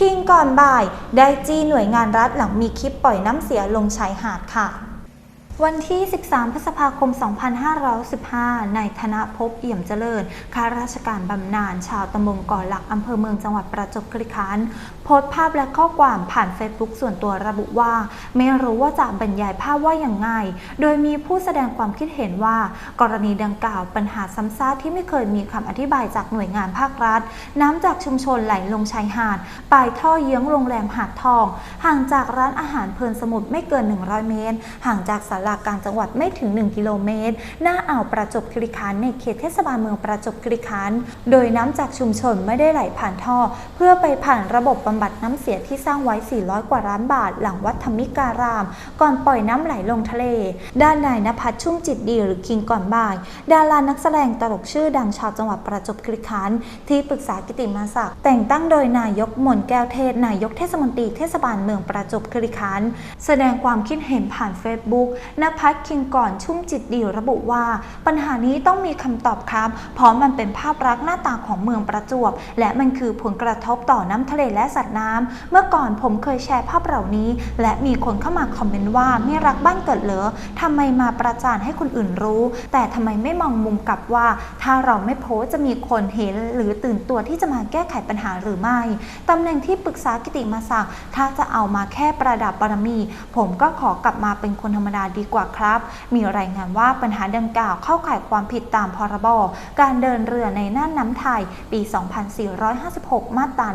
คิงก่อนบ่าย ได้จี้หน่วยงานรัฐหลังมีคลิปปล่อยน้ำเสียลงชายหาดค่ะ วันที่ 13 พฤษภาคม 2515 นายธนภพเอี่ยมเจริญ ข้าราชการบำนาญชาวตำบลก่อหลักอำเภอเมืองจังหวัดประจวบคีรีขันธ์โพสต์ภาพและข้อความผ่านเฟซบุ๊กส่วนตัวระบุว่า ไม่รู้ว่าจะบรรยายภาพว่าอย่างไง โดยมีผู้แสดงความคิดเห็นว่า กรณีดังกล่าวปัญหาซ้ำซากที่ไม่เคยมีคำอธิบายจากหน่วยงานภาครัฐ น้ำจากชุมชนไหลลงชายหาดปลายท่อเยื้องโรงแรมหาดทอง ห่างจากร้านอาหารเพลินสมุทรไม่เกิน 100 เมตร ห่างจากศาลากลารจังหวัดไม่ถึง 1 กิโลเมตร หน้าอ่าวประจบคีรีขันธ์ในเขตเทศบาลเมืองประจบคีรีขันธ์โดยน้ำจากชุมชนไม่ได้ไหลผ่านท่อ เพื่อไปผ่านระบบบำบัดน้ำเสียที่สร้างไว้ 400 กว่าล้านบาท หลังวัดธรรมิการาม ก่อนปล่อยน้ำไหลลงทะเล ด้านนายนภัสชุ่มจิตดีหรือคิงก่อนบ่าย ดารานักแสดงตลกชื่อดังชาวจังหวัดประจบคีรีขันธ์ที่ปรึกษากิติมาศักดิ์แต่งตั้งโดยนายกมนแก้วเทศ นายกเทศมนตรีเทศบาลเมืองประจบคีรีขันธ์แสดงความคิดเห็นผ่านเฟซบุ๊กนภัสคิงก่อนชุ่มจิตดีระบุว่า ปัญหานี้ต้องมีคำตอบครับ เพราะมันเป็นภาพลักษณ์หน้าตาของเมืองประจวบ และมันคือผลกระทบต่อน้ำทะเลและสัตว์น้ำเมื่อก่อนผมเคยแชร์ภาพเหล่านี้ และมีคนเข้ามาคอมเมนต์ว่าไม่รักบ้านเกิดเหรอทำไมมาประจานให้คนอื่นรู้ แต่ทำไมไม่มองมุมกลับว่า ถ้าเราไม่โพสจะมีคนเห็นหรือตื่นตัวที่จะมาแก้ไขปัญหาหรือไม่ตำแหน่งที่ปรึกษากิติมาศักดิ์ถ้าจะเอามาแค่ประดับบารมี ผมก็ขอกลับมาเป็นคนธรรมดาดีกว่าครับ มีรายงานว่าปัญหาดังกล่าวเข้าข่ายความผิดตามพรบการเดินเรือในน่านน้ำไทย ปี 2456 มาตรา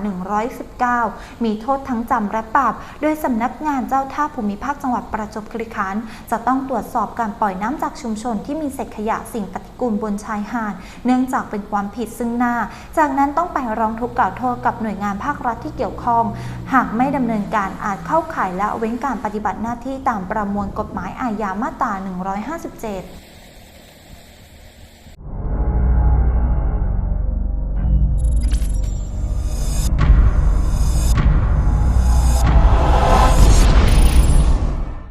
119 มีโทษทั้งจำและปรับ โดยสำนักงานเจ้าท่าภูมิภาคจังหวัดประจวบคีรีขันธ์จะต้องตรวจสอบการปล่อยน้ำจากชุมชนที่มีเศษขยะสิ่งปฏิกูลบนชายหาด เนื่องจากเป็นความผิดซึ่งหน้า จากนั้นต้องไปร้องทุกข์กล่าวโทษกับหน่วยงานภาครัฐที่เกี่ยวข้อง หากไม่ดำเนินการอาจเข้าข่ายละเว้นการปฏิบัติหน้าที่ตามประมวลกฎหมายอายามาตรา157